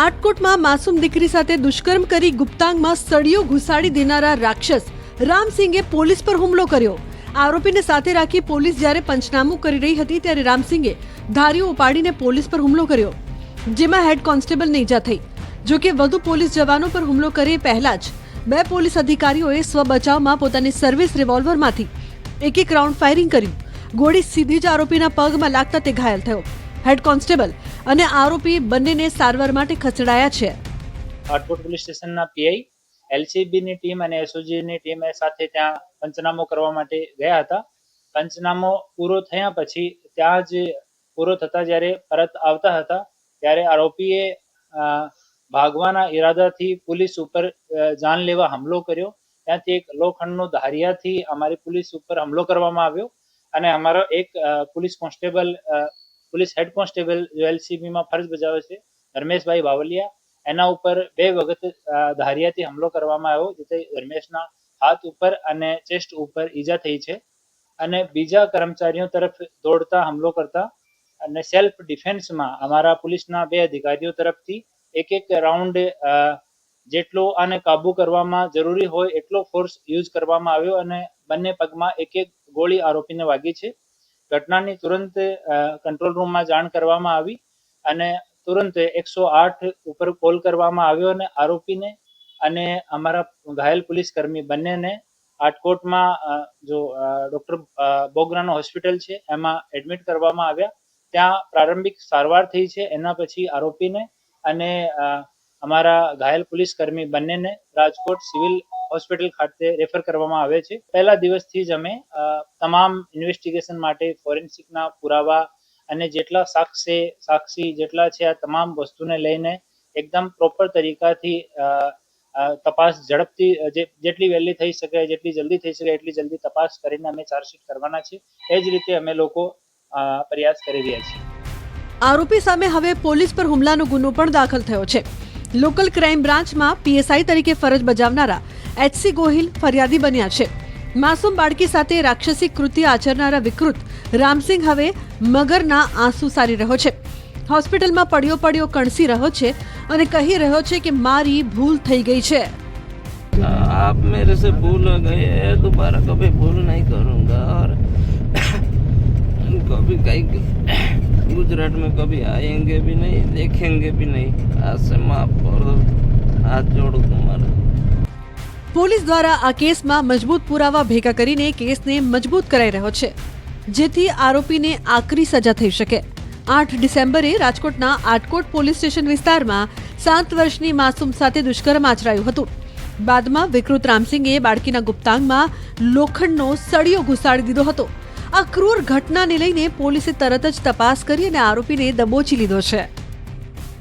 આટકોટમાં માસૂમ દીકરી સાથે દુષ્કર્મ કરી ગુપ્તાંગમાં સળિયો ઘુસાડી દેનારા રાક્ષસ. રામસિંગે પોલીસ પર હુમલો કર્યો. આરોપીને સાથે રાખી પોલીસ જ્યારે પંચનામું કરી રહી હતી ત્યારે રામસિંગે ધારીઓ ઉપાડીને પોલીસ પર હુમલો કર્યો. જેમાં હેડ કોન્સ્ટેબલને ઈજા થઈ. જો કે વધુ પોલીસ જવાનો પર હુમલો કરે પહેલા જ બે પોલીસ અધિકારીઓએ સ્વબચાવમાં પોતાની સર્વિસ રિવોલ્વરમાંથી એક એક રાઉન્ડ ફાયરિંગ કર્યું. ગોળી સીધી જ આરોપીના પગમાં લાગતા તે ઘાયલ થયો. હેડ કોન્સ્ટેબલ અને આરોપી બંનેને સારવાર માટે ખસેડાયા છે. રાજકોટ પોલીસ સ્ટેશનના પીઆઈ, એલસીબીની ટીમ અને એસઓજીની ટીમ સાથે ત્યાં પંચનામો કરવા માટે ગયા હતા. પંચનામો પૂરો થયા પછી ત્યાં જ પૂરો થતા જ્યારે પરત આવતા હતા, ત્યારે આરોપીએ ભાગવાના ઈરાદાથી પોલીસ ઉપર જાનલેવા હુમલો કર્યો. ત્યાંથી એક લોખંડનો ધારિયાથી અમારી પોલીસ ઉપર હુમલો કરવામાં આવ્યો અને અમારો એક police constable police head constable જો એલસીબીમાં ફરજ બજાવે છે. ધર્મેશભાઈ બાવલિયા, એના ઉપર બે વખત ધારિયાથી હુમલો કરવામાં આવ્યો, જેથી ધર્મેશના હાથ ઉપર અને ચેસ્ટ ઉપર ઈજા થઈ છે. અને બીજા કર્મચારીઓ તરફ દોડતા હુમલો કરતા અને સેલ્ફ ડિફેન્સમાં અમારા પોલીસના બે અધિકારીઓ તરફથી એક એક રાઉન્ડ જેટલો આને કાબુ કરવામાં જરૂરી હોય એટલો ફોર્સ યુઝ કરવામાં આવ્યો અને બંને પગમાં એક એક ગોળી આરોપીને વાગી છે. ઘટનાની તુરંત કંટ્રોલ રૂમમાં જાણ કરવામાં આવી અને તુરંત એકસો આઠ ઉપર કોલ કરવામાં આવ્યો અને આરોપીને અને અમારા ઘાયલ પોલીસ કર્મી બંનેને આટકોટમાં જો ડૉક્ટર બોગરાનો હોસ્પિટલ છે, એમાં એડમિટ કરવામાં આવ્યા. ત્યાં પ્રારંભિક સારવાર થઈ છે, એના પછી આરોપીને અને અમારા ઘાયલ પોલીસ કર્મી બંનેને રાજકોટ સિવિલ હોસ્પિટલ ખાતે રેફર કરવામાં આવે છે. પહેલા દિવસથી જ અમે તમામ ઇન્વેસ્ટિગેશન માટે ફોરેન્સિકના પુરાવા અને જેટલા સાક્ષી સાક્ષી જેટલા છે આ તમામ વસ્તુને લઈને એકદમ પ્રોપર તરીકાથી તપાસ ઝડપથી જેટલી વહેલી થઈ શકે, જેટલી જલ્દી થઈ શકે, એટલી જલ્દી તપાસ કરીને અમે ચાર્જશીટ કરવાના છે એ જ રીતે અમે લોકો પ્રયાસ કરી રહ્યા છીએ. આરોપી સામે હવે પોલીસ પર હુમલાનો ગુનો પણ દાખલ થયો છે. લોકલ ક્રાઇમ બ્રાન્ચમાં પીએસઆઈ તરીકે ફરજ બજાવનારા એચસી ગોહિલ ફરિયાદી બન્યા છે માસૂમ બાળકી સાથે રાક્ષસી કૃત્ય આચરનારા વિકૃત રામસિંહ હવે મગરના આંસુ સારી રહ્યો છે હોસ્પિટલમાં પડ્યો પડ્યો કણસી રહ્યો છે અને કહી રહ્યો છે કે મારી ભૂલ થઈ ગઈ છે आप मेरे से भूल हो गए हैं, दोबारा कभी भूल नहीं करूँगा और कभी कहीं गुजरात में कभी आएंगे भी नहीं देखेंगे भी नहीं आज से माफ कर दो हाथ जोड़ू तुम्हारा પોલીસ દ્વારા આ કેસમાં મજબૂત પુરાવા ભેગા કરીને કેસને મજબૂત કરાઈ રહ્યો છે, જેથી આરોપીને આકરી સજા થઈ શકે. આઠ ડિસેમ્બરે રાજકોટના આટકોટ પોલીસ સ્ટેશન વિસ્તારમાં સાત વર્ષની માસૂમ સાથે દુષ્કર્મ આચરાયું હતું. બાદમાં વિકૃત રામસિંગે બાળકીના ગુપ્તાંગમાં લોખંડનો સળિયો ઘુસાડી દીધો હતો. આ ક્રૂર ઘટનાને લઈને પોલીસે તરત જ તપાસ કરી અને આરોપીને દબોચી લીધો છે.